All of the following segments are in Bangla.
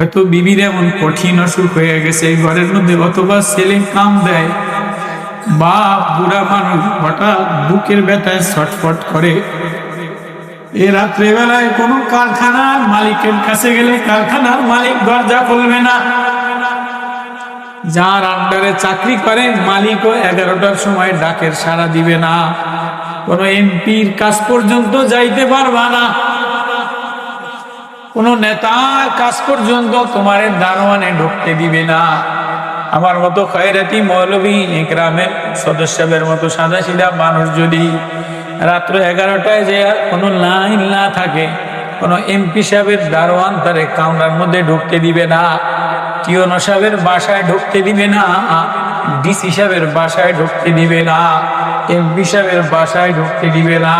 হয়তো বিবির এমন কঠিন অসুখ হয়ে গেছে, এই ঘরের মধ্যে অথবা ছেলে কাম দেয় বা বুড়া মানুষ হঠাৎ বুকের ব্যথায় ছটফট করে। এ রাত্রেবেলায় কোনো কারখানার মালিকের কাছে গেলে কারখানার মালিক দরজা খুলবে না। যার আন্ডারে চাকরি করে, মালিকও এগারোটার সময় ডাকের সাড়া দিবে না। কোনো এমপির কাজ পর্যন্ত যাইতে পারবা না। কোন নেতার কাজ পর্যন্ত তোমার দারোয়ানে ঢুকতে দিবে না। আমার মতো খয়রাতি মৌলবী গ্রামের সদস্যদের মতো সাদা সিধা মানুষ যদি রাত্র এগারোটায় যে কোনো লাইন না থাকে, কোনো এমপি সাহেবের দারোয়ান তারে কাউন্টার মধ্যে ঢুকতে দিবে না, টিওনো সাহেবের বাসায় ঢুকতে দিবে না, ডিসি সাহেবের বাসায় ঢুকতে দিবে না। এমপি সাহেবের বাসায় ঢুকতে দিবে না।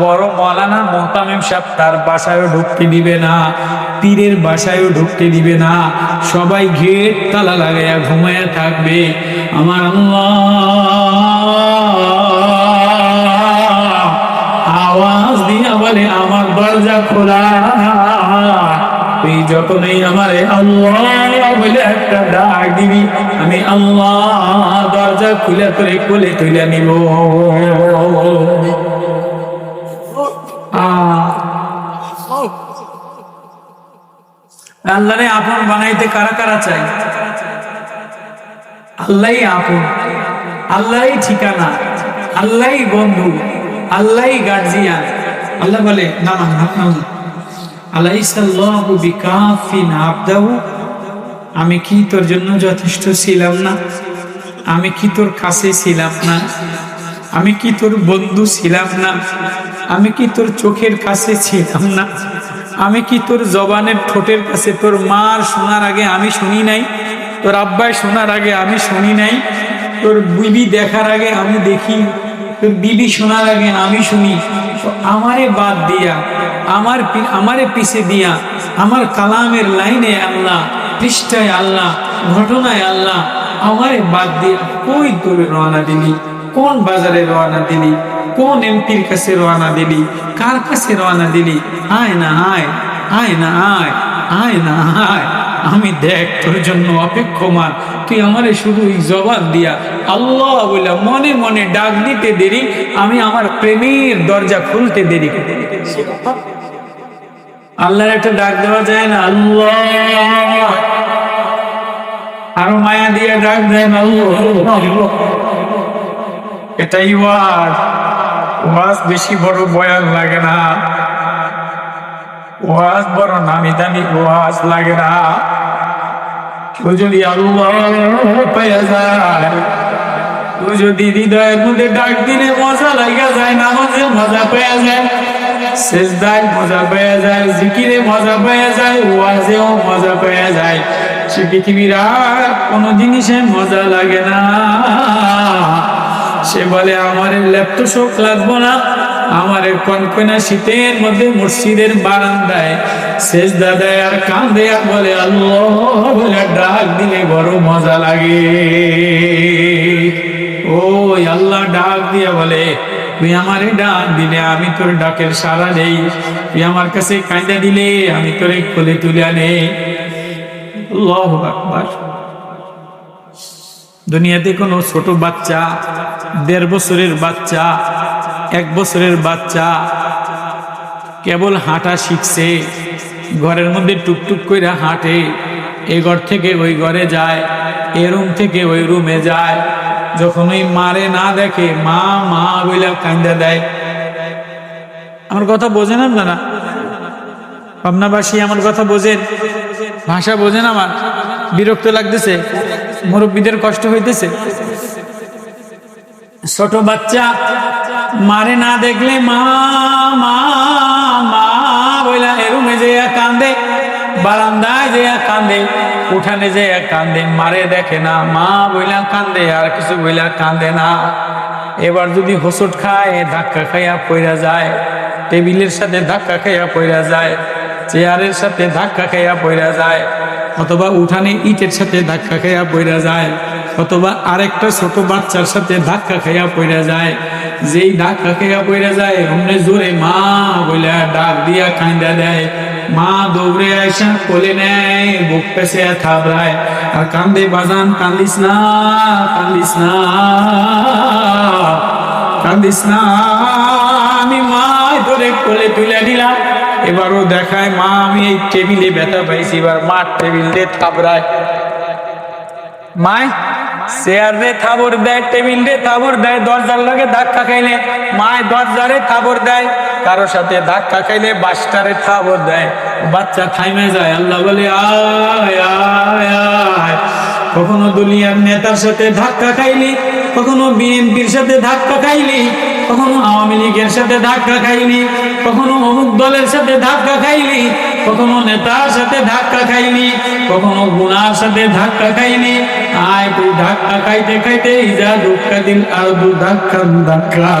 বড় মৌলানা মোহতামিম সাহেব তার বাসায়ও ঢুকতে দিবে না। পীরের বাসায়ও ঢুকতে দিবে না। সবাই গেট তালা লাগাইয়া ঘুমাইয়া থাকবে। আমার আওয়াজ দিয়া বলে, আমার দরজা খোলা। তুই যখনই আমারে আল্লাহ বলে একটা ডাক দিবি আমি আল্লাহ দরজা খুলে করে কোলে তুলে নিব। আল্লাহরে আপন বানাইতে কারা কারা চাই? আল্লাহই আপন। আল্লাহই ঠিকানা। আল্লাহই বন্ধু। আল্লাহই গার্জিয়ান আল্লাহ বলে, না না না না বিকাফিন আবদাহু আমি কি তোর জন্য যথেষ্ট ছিলাম না? আমি কি তোর কাছে ছিলাম না? আমি কি তোর বন্ধু ছিলাম না? আমি কি তোর চোখের কাছে ছিলাম না? আমি কি তোর জবানের ঠোঁটের কাছে তোর মার শোনার আগে আমি শুনি নাই? তোর আব্বাই শোনার আগে আমি শুনি নাই? তোর বিবি দেখার আগে আমি দেখি? তোর বিবি শোনার আগে আমি শুনি? আমারে বাদ দিয়া, আমার আমারে পিছে দিয়া, আমার কালামের লাইনে আল্লাহ পৃষ্ঠায় আল্লাহ, ঘটনায় আল্লাহ আমারে বাদ দিয়া কই তোর রওনা দিলি? কোন বাজারে রওনা দিলি? কোন এমপির কাছে রওনা দিলি? কার কাছে রওনা দিলি? আয় না আয় আয় না আয় আয় না আয়। আমি দেখ, তোর জন্য অপেক্ষমান তুই আমারে শুধু জবাব দিয়া আল্লাহ বলে মনে মনে ডাক দিতে দেরি, আমি আমার প্রেমের দরজা খুলতে দেরি। আল্লাহর একটা ডাক দেওয়া যায় না, আল্লাহ। আরও মায়া দিয়ে ডাক দেন, আল্লাহ। এটাই ওয়াজ। ওয়াজ বেশি বড় বয়ান লাগে না। ওয়াজ বড় নামি দামি ওয়াজ লাগে না। কেউ যদি আল্লাহ যদি হৃদয়ের মধ্যে ডাক দিলে মজা লাগা যায়, নামাজে মজা পেয়ে যায়। সেজদায় মজা পেয়ে যায়, জিকিরে মজা পেয়ে যায়, ওয়াজেও মজা পেয়ে যায়। সে পৃথিবীর আর কোনো জিনিসে মজা লাগে না। সে বলে, আমার ল্যাপটপ শোক লাগবো না, আমার কনকনা শীতের মধ্যে মসজিদের বারান্দায় শেষ দাদায় আর কাঁদে আর বলে, আল্লাহ বলে ডাক দিলে বড় মজা লাগে। ও আল্লাহ ডাক দিয়া বলে তুই আমারে ডাক দিলে, আমি তোর ডাকের সারা নেই। তুই আমার কাছে কাঁদা দিলে, আমি তোরে কোলে তুলে নেই দুনিয়াতে কোনো ছোট বাচ্চা, দেড় বছরের বাচ্চা, এক বছরের বাচ্চা কেবল হাঁটা শিখছে, ঘরের মধ্যে টুকটুক করে হাঁটে, এ ঘর থেকে ওই ঘরে যায়, এ রুম থেকে ওই রুমে যায়। যখন ওই মারে না দেখে, মা মা বইলা কান্দা দেয়। আমার কথা বোঝেন আপনারা? পাবনাবাসী আমার কথা বোঝেন? ভাষা বোঝেন আমার? বিরক্ত লাগতেছে। মুরব্বীদের কষ্ট হইতেছে। ছোট বাচ্চা মারে না দেখলে মা মা মা বইলা এরুমে যে কান্দে। বারান্দায় যে কান্দে, উঠানে যে কান্দে, মারে দেখে না, মা বইলা কান্দে, আর কিছু বইলা কান্দে না। এবার যদি হোসট খায়, ধাক্কা খাইয়া পইরা যায়, টেবিলের সাথে ধাক্কা খাইয়া পইরা যায়, চেয়ারের সাথে ধাক্কা খাইয়া পইরা যায়, অথবা উঠানে ইটের সাথে ধাক্কা খাইয়া পইরা যায়, অথবা আরেকটা ছোট বাচ্চার সাথে ধাক্কা খাইয়া পইরা যায়, যেই ধাক্কা খাইয়া পইরা যায়, অমনে জোরে মা বলে ডাক দিয়া কান্দা দেয় মা দৌড়ে আইসা কোলে নেয় বুক পেছে থাবড়ায় আর কান্দে, বাজান, কান্দিস না কান্দিস না কান্দিস না। আমি মা ধরে কোলে তুলে দিলাম। এবারও দেখায়, মা, আমি এই টেবিলে ব্যথা পাইছি। এবার মা টেবিল দিয়ে থাবড়ায়। মায়, চেয়ার রে থাবর দেয়, টেবিল রে থাবর দেয়, দরজার লগে ধাক্কা খাইলে মায় দরজারে থাবর দেয়। কারোর সাথে ধাক্কা খাইলে বাসটারে থাবর দেয়। বাচ্চা থাইমে যায়, আল্লাহ বলে, আয় কখনো দুনিয়ার নেতার সাথে ধাক্কা খাইলি, কখনো বিএনপির সাথে ধাক্কা খাইলি, কখনো আওয়ামী লীগের সাথে ধাক্কা খাইলি, কখনো অমুক দলের সাথে ধাক্কা খাইলি, কখনো নেতার সাথে ধাক্কা খাইলি, কখনো গুণার সাথে ধাক্কা খাইলি আয় তুই ধাক্কা খাইতে খাইতে ইজা দুঃখা দিল আর দু ধাক্কা ধাক্কা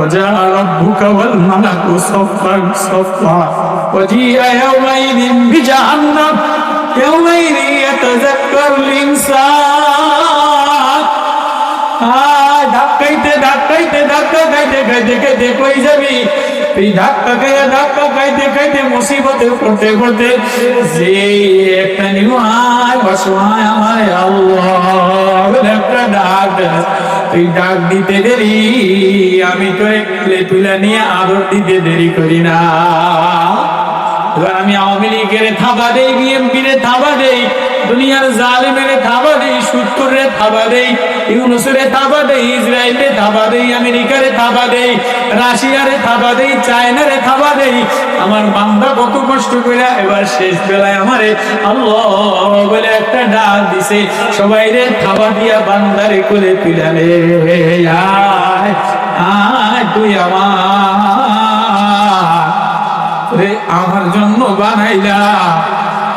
ওজা রব্বুকা ওয়াল মালাকু সাফফান সাফফা وجيء يومئذ بجهنم يومئذ يتذكر الإنسان আয় ধাক্কাইতে ধাক্কাইতে ধাক্কা খাইতে খাইতে খাইতে কই যাবি এই ধাক্কা খাইয়া ধাক্কা খাইতে খাইতে মুসিবতে পড়তে পড়তে যে একটা নিমায় অসহায় আমার আল্লাহ একটা ডাক তুই ডাক দিতে দেরি, আমি তো একলে তুলে নিয়ে আদর দিতে দেরি করি না। আমি আওয়ামী লীগের থাবা দেই বিএনপি রে থাবা দুনিয়ার জালিমের থাবা দেই সুত্তরে থাবা দেই, ইউনুসরে থাবা দেই ইসরায়েলে থাবা দেই, আমেরিকারে থাবা দেই, রাশিয়ারে থাবা দেই, চায়নারে থাবা দেই। আমার বান্দা কত কষ্ট করে এবার শেষ বেলায় আমারে আল্লাহ বলে একটা ডাক দিছে, সবাই রে থাবা দিয়া বান্দারে করে তুলালে আয় আয়, তুই আমার, রে আমার জন্য বানাইলা।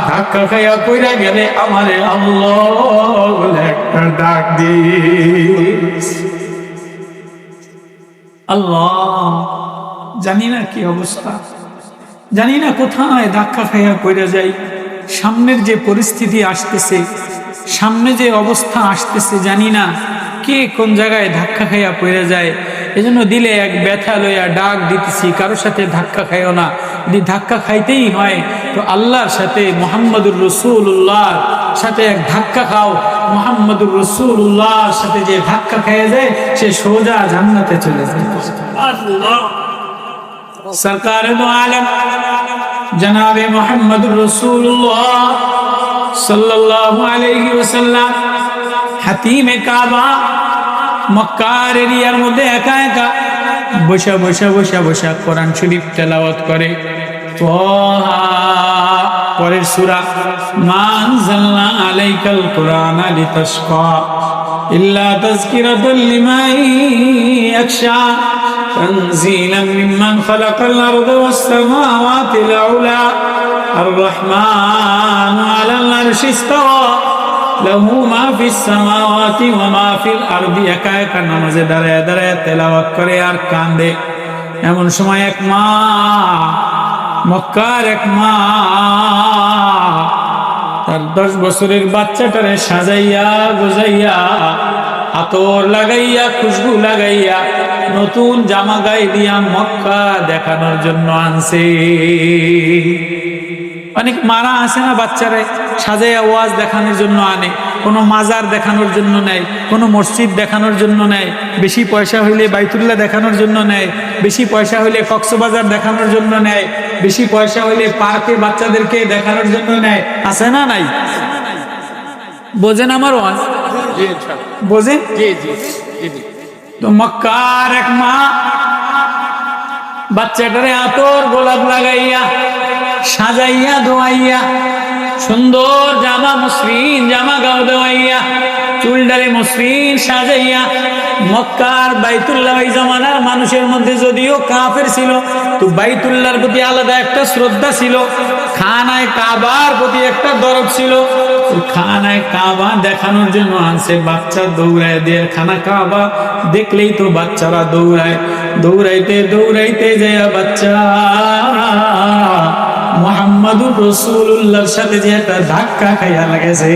ধাক্কা খাইয়া কইরা গেলে আমারে আল্লাহ একটা ডাক দিস। আল্লাহ, জানি না কি অবস্থা। জানি না কোথায় ধাক্কা খাইয়া কইরা যাই। সামনের যে পরিস্থিতি আসতেছে, সামনে যে অবস্থা আসতেছে, জানি না কে কোন জায়গায় ধাক্কা খাইয়া পড়ে যায়। এজন্য দিলে এক ব্যথা লইয়া ডাক দিতেছি কারোর সাথে ধাক্কা খাইও না। যদি ধাক্কা খাইতেই হয় তো আল্লাহর সাথে মোহাম্মদুর রসুল্লাহর সাথে এক ধাক্কা খাও। মোহাম্মদুর রসুল্লাহর সাথে যে ধাক্কা খাইয়া যায় সে সোজা জান্নাতে চলে যায়। সরকার দো আলম জনাবে মোহাম্মদুর রসুল্লাহ ওয়াসাল্লাম হাতিমে কাবা মক্কার এরিয়ার মধ্যে একা একা বসা বসা বসা বসা কোরআন শরীফ তেলাওয়াত করে তোহা পরের সূরা মানজালনা আলাইকাল কোরআন লিতাশকা ইল্লা তাযকিরাতাল লিমান ইয়াখশা تنزيلا ممن خلق الأرض والسماوات العلى الرحمن على العرش استوى লাহু মা ফিস সামাওয়াতি ওয়া মা ফিল আরদি, একা একা নামাজে দাঁড়ায় দাঁড়ায় তেলাওয়াত করে আর কান্দে। এমন সময় এক মা, মক্কার এক মা, তার দশ বছরের বাচ্চাটারে সাজাইয়া গোজাইয়া, আতর লাগাইয়া, খুশবু লাগাইয়া নতুন জামা গায়ে দিয়া মক্কা দেখানোর জন্য আনছে। অনেক মারা আসে না বাচ্চারা? সাজাইয়া ওয়াজ দেখানোর জন্য আনে কোনো মাজার দেখানোর জন্য নেয় কোনো মসজিদ দেখানোর জন্য নেয় বেশি পয়সা হইলে বাইতুল্লাহ দেখানোর জন্য নেয় বেশি পয়সা হইলে কক্সবাজার দেখানোর জন্য নেয় বেশি পয়সা হইলে পার্কে বাচ্চাদেরকে দেখানোর জন্য নেয় আছে না নাই? বোঝেন আমার ওয়াজ? বোঝেন? তো মক্কার এক মা বাচ্চাটারে আতর গোলাপ লাগাইয়া সাজাইয়া দোয়াইয়া, সুন্দর জামা মসৃণ জামা গাও দেওয়াইয়া চুলডারে মসৃণ সাজাইয়া, মক্কার বাইতুল্লাহ ওই জমানার মানুষের মধ্যে যদিও কাফের ছিল, তো বাইতুল্লাহর প্রতি আলাদা একটা শ্রদ্ধা ছিল, খানায় কাবার প্রতি একটা দরদ ছিল খানায় কাবা দেখানোর জন্য আনছে বাচ্চা দৌড়ায় দিয়ে, খানা কাবা দেখলেই তো বাচ্চারা দৌড়ায়, দৌড়াইতে দৌড়াইতে যায় বাচ্চা। মোহাম্মদুর রসুল্লাহর সাথে যে একটা ধাক্কা খাইয়া লাগেছে।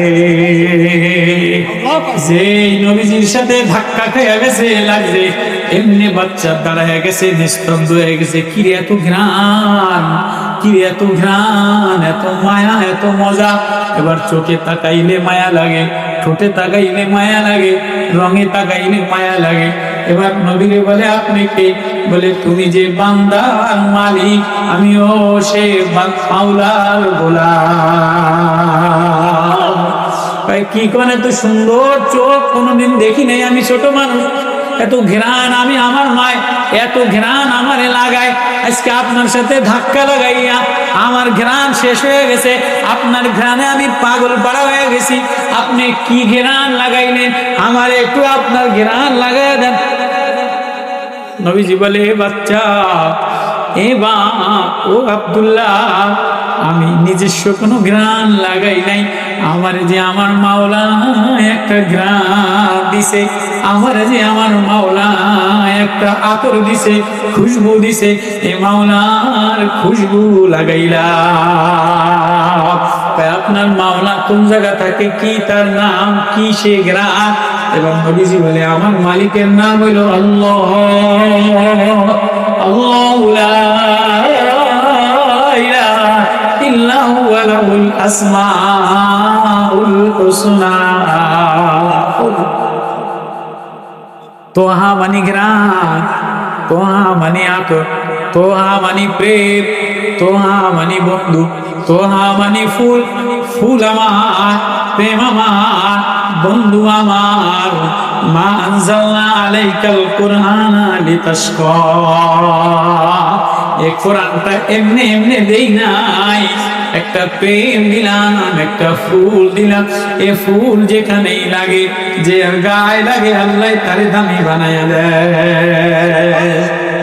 যে নবীজির সাথে ধাক্কা খাইয়া গেছে লাগছে এমনি বাচ্চা দাঁড়ায় গেছে নিস্তব্ধ হয়ে গেছে। কি রে এত ঘ্রাণ কি এত ঘ্রাণ এত মায়া এত মজা। এবার চোখে তাকাইলে মায়া লাগে ঠোঁটে তাকাইলে মায়া লাগে রঙে তাকাইলে মায়া লাগে। এবার নবীরে বলে, আপনি কে? বলে, তুমি যে বান্দার মালিক, আমিও সে মাওলার গোলাম। কি করে তো সুন্দর চোখ কোনোদিন দেখি নাই আমি ছোট মানুষ। এত ঘ্রাণ আমি আমার মায় এত ঘ্রাণ আমারে লাগায়। আজকে আপনার সাথে ধাক্কা লাগাইয়া আমার ঘ্রাণ শেষ হয়ে গেছে, আপনার ঘ্রাণে আমি পাগল পাড়া হয়ে গেছি। আপনি কি ঘ্রাণ লাগাইলেন? আমার একটু আপনার ঘ্রাণ লাগাই দেন। নবীজি বলে বাচ্চা, এ বা, ও আব্দুল্লাহ, আমি নিজস্ব কোনো গ্রান লাগাই নাই। আমার যে আমার মাওলা একটা গ্রান দিছে আমার যে আমার মাওলা একটা আতর দিছে, খুশবু দিছে, এ মাওলার খুশবু লাগাইলা আপনার মাওলা কোন জায়গা থাকে, কি তার নাম, কি সে গ্রান এবং নবীজি বলে, আমার মালিকের নাম হইল আল্লাহ। আল্লাহ লা ইলাহা ইল্লা হুয়া লাহুল আসমাউল হুসনা। তোহা মানি গ্রাম তোহা মানি আতর, তোহা মানি প্রেম, তোহা মানি বন্ধু, তোহা মানি ফুল ফুল আমার, প্রেম আমার, বন্ধু আমার। মা আনজালনা আলাইকাল কুরআনা লিতাশকা। এই কোরআনটা এমনি এমনি দেই নাই। একটা প্রেম দিলাম একটা ফুল দিলাম। এ ফুল যেখানেই লাগে যে গায়ে লাগে আল্লাহ তারে দামি বানায়া দেয়।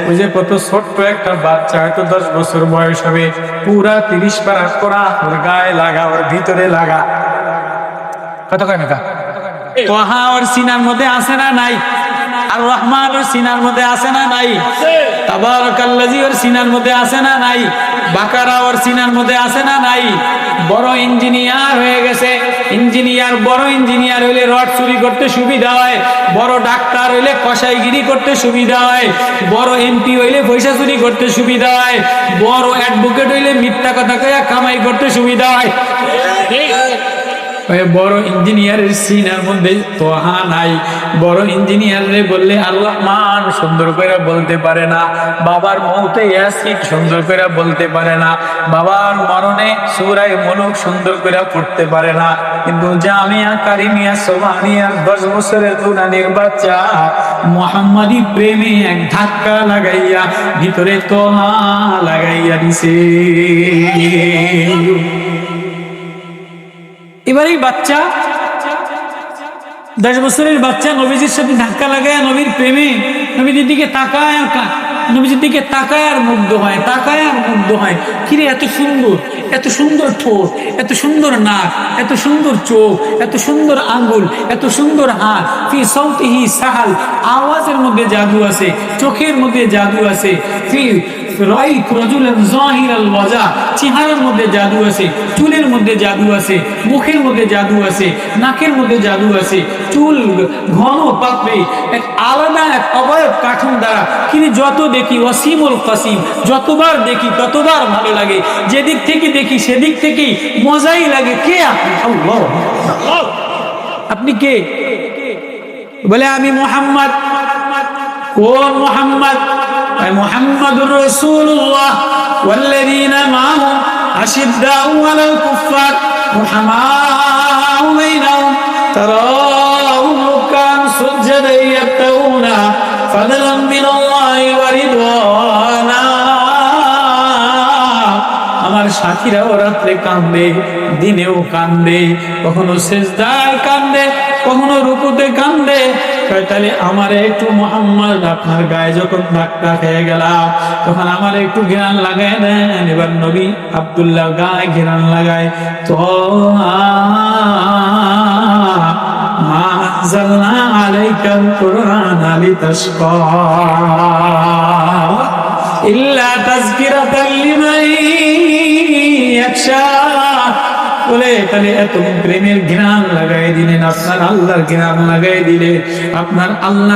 ওই যে কত ছোট্ট একটা বাচ্চা হয়তো দশ বছর বয়স হবে। পুরা তিরিশ পারা করা ওর গায়ে লাগা ওর ভিতরে লাগা। কত কয় তোহা ওর সিনার মধ্যে আসে না নাই? আর রহমান ওর সিনার মধ্যে আসে না নাই? তাবারাকাল্লাজি ওর সিনার মধ্যে আসে না নাই? বাকারা ওর সিনার মধ্যে আসে না নাই? বড় ইঞ্জিনিয়ার হয়ে গেছে। ইঞ্জিনিয়ার বড় ইঞ্জিনিয়ার হইলে রড চুরি করতে সুবিধা হয়। বড় ডাক্তার হইলে কসাইগিরি করতে সুবিধা হয়। বড় এমপি হইলে পয়সা চুরি করতে সুবিধা হয়। বড় অ্যাডভোকেট হইলে মিথ্যা কথা কয়া কামাই করতে সুবিধা হয়। বড় ইঞ্জিনিয়ারের সিনার মধ্যে তোহা নাই। বড় ইঞ্জিনিয়ারে বললে, আল্লাহ মান সুন্দর করে বলতে পারে না। বাবার মৌতে ইয়াসিন সুন্দর করে বলতে পারে না। বাবার মরণে সুরাই মনুক সুন্দর করে পড়তে পারে না। কিন্তু জামিয়া কারিমিয়া সোমানিয়া দশ বছরের দুরানির বাচ্চা, মোহাম্মদী প্রেমে এক ধাক্কা লাগাইয়া ভিতরে তোহা লাগাইয়া দিছে। এবার এই বাচ্চা, দশ বছরের বাচ্চা নবীজির সাথে ধাক্কা লাগায়, নবীর প্রেমে, নবীজির দিকে তাকায় আর কা- নবীজির দিকে তাকায় আর মুগ্ধ হয়, তাকায় আর মুগ্ধ হয়। কিরে, এত সুন্দর এত সুন্দর ঠোঁট, এত সুন্দর নাক, এত সুন্দর চোখ, এত সুন্দর আঙ্গুল, এত সুন্দর হাত, ফি সৌতিহি সাহাল, আওয়াজের মধ্যে জাদু আছে, চোখের মধ্যে জাদু আছে রাইত রাজুলান জাহিরাল ওয়াজা। চেহারার মধ্যে জাদু আছে, চুলের মধ্যে জাদু আছে, মুখের মধ্যে জাদু আছে, নাকের মধ্যে জাদু আছে। চুল ঘন পাকবে এক আলাদা এক অবয়ব কাঠুন দ্বারা। কিন্তু যত দেখি ওয়াসিমুল কাসিম, যতবার দেখি ততবার ভালো লাগে। যেদিক থেকে দেখি সেদিক থেকেই মজাই লাগে। কে আপনি কে? বলে আমি মোহাম্মদ। কোন মোহাম্মদ? محمد رسول الله والذين معه أشداء على الكفار رحماء بينهم تراهم ركعا سجدا يبتغون فضلا من الله ورضوانا আমার সাথীরাও রাত্রে কান্দে দিনেও কান্দে কখনো সেজদার কান্দে কখনো রুকুতে কান্দে কয় তাহলে আমার একটু মোহাম্মদ আপনার গায়ে যখন ধাক্কা খেয়ে গেলাম তখন আমার একটু ঘেরান লাগায় দেন এবার নবী আব্দুল্লাহ গায়ে ঘেরান লাগায়, তো ইল্লা তাযকিরাতাল লিমান ইয়াখশা। বলে তাহলে এত প্রেমের ঘ্রাণ লাগাই দিলেন আপনার আল্লাহর ঘ্রাণ লাগাই দিলেন আপনার আল্লাহ